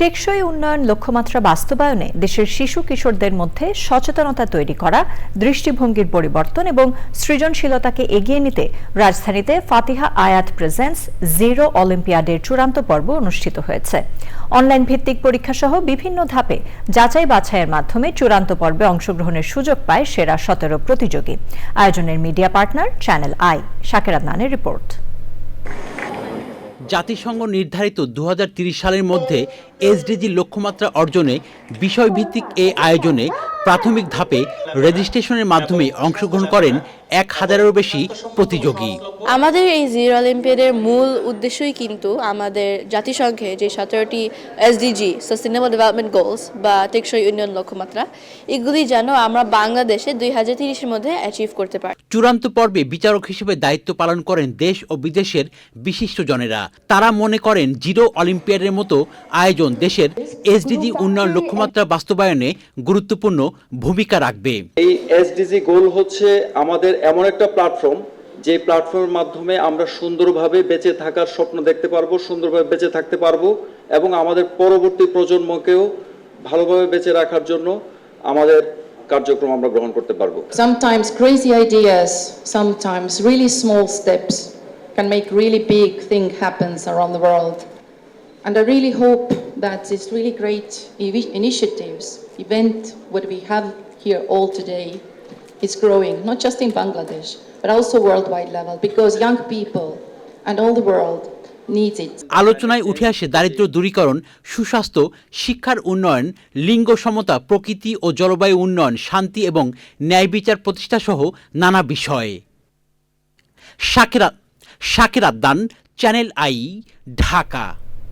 টেকসই উন্নয়ন লক্ষ্যমাত্রা বাস্তবায়নে দেশের শিশু কিশোরদের মধ্যে সচেতনতা তৈরি করা, দৃষ্টিভঙ্গির পরিবর্তন এবং সৃজনশীলতাকে এগিয়ে নিতে রাজধানীতে ফাতিহা আয়াত প্রেজেন্স জিরো অলিম্পিয়াডের চূড়ান্ত পর্ব অনুষ্ঠিত হয়েছে। অনলাইন ভিত্তিক পরীক্ষা সহ বিভিন্ন ধাপে যাচাই বাছাইয়ের মাধ্যমে চূড়ান্ত পর্বে অংশগ্রহণের সুযোগ পায় সেরা সতেরো প্রতিযোগী। আয়োজনের মিডিয়া পার্টনার চ্যানেল আই শাকের আদনানের রিপোর্ট জাতিসংঘ নির্ধারিত দু সালের মধ্যে এসডিজি লক্ষ্যমাত্রা অর্জনে বিষয়ভিত্তিক এই আয়োজনে প্রাথমিক ধাপে রেজিস্ট্রেশনের মাধ্যমে অংশগ্রহণ করেন এক হাজারেরও বেশি প্রতিযোগী। আমাদের এই জিরো অলিম্পিয়াডের মূল উদ্দেশ্যই কিন্তু আমাদের জাতিসংঘে যে সতেরোটি এসডিজি সাস্টেনেবল ডেভেলপমেন্ট গোলস বা টেকসই উন্নয়ন লক্ষ্যমাত্রা এগুলি যেন আমরা বাংলাদেশে দুই হাজার তিরিশের মধ্যে অ্যাচিভ করতে পারি। চূড়ান্ত পর্বে বিচারক হিসেবে দায়িত্ব পালন করেন দেশ ও বিদেশের বিশিষ্টজনেরা তারা মনে করেন জিরো অলিম্পিয়াডের মতো আয়োজন দেশের এসডিজি উন্নয়ন লক্ষ্যমাত্রা বাস্তবায়নে গুরুত্বপূর্ণ ভূমিকা রাখবে এই এসডিজি গোল হচ্ছে আমাদের এমন একটা প্ল্যাটফর্ম যে প্ল্যাটফর্মের মাধ্যমে আমরা সুন্দরভাবে বেঁচে থাকার স্বপ্ন দেখতে পারব সুন্দরভাবে বেঁচে থাকতে পারব এবং আমাদের পরবর্তী প্রজন্মকেও ভালোভাবে বেঁচে রাখার জন্য আমাদের কার্যক্রম আমরা গ্রহণ করতে পারব Sometimes crazy ideas, sometimes really small steps can make really big thing happens around the world. And I really hope that this really great initiatives, event what we have here all today is growing, not just in Bangladesh, but also worldwide level, because young people and all the world. আলোচনায় উঠে আসে দারিদ্র দূরীকরণ সুস্বাস্থ্য শিক্ষার উন্নয়ন লিঙ্গ সমতা প্রকৃতি ও জলবায়ু উন্নয়ন শান্তি এবং ন্যায় বিচার প্রতিষ্ঠা সহ নানা বিষয় শাকেরা শাকের আদান চ্যানেল আই ঢাকা